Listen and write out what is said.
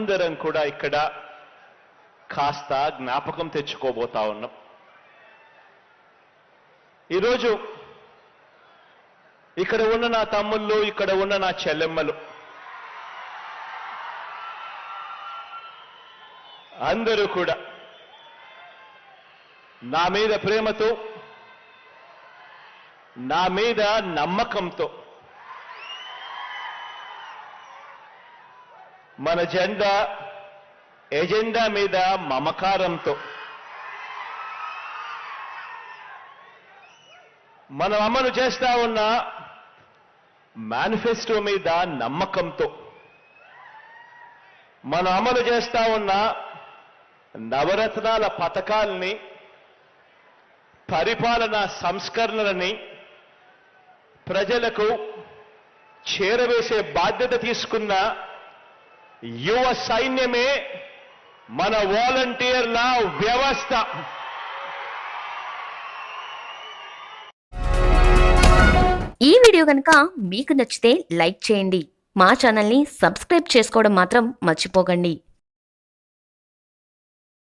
అందరం కూడా ఇక్కడ కాస్త జ్ఞాపకం తెచ్చుకోబోతా ఉన్నాం. ఈరోజు ఇక్కడ ఉన్న నా తమ్ముళ్ళు ఇక్కడ ఉన్న నా చెల్లెమ్మలు అందరూ కూడా నా మీద ప్రేమతో నా మీద నమ్మకంతో మన జెండా ఎజెండా మీద మమకారంతో. మనం అమలు చేస్తా ఉన్న మేనిఫెస్టో మీద నమ్మకంతో. మనం అమలు చేస్తా ఉన్న నవరత్నాల పథకాల్ని పరిపాలన సంస్కరణలని ప్రజలకు చేరవేసే బాధ్యత తీసుకున్న యువ సైన్యమే మన వాలంటీర్ల వ్యవస్థ. ఈ వీడియో కనుక మీకు నచ్చితే లైక్ చేయండి. మా ఛానల్ని సబ్స్క్రైబ్ చేసుకోవడం మాత్రం మర్చిపోకండి.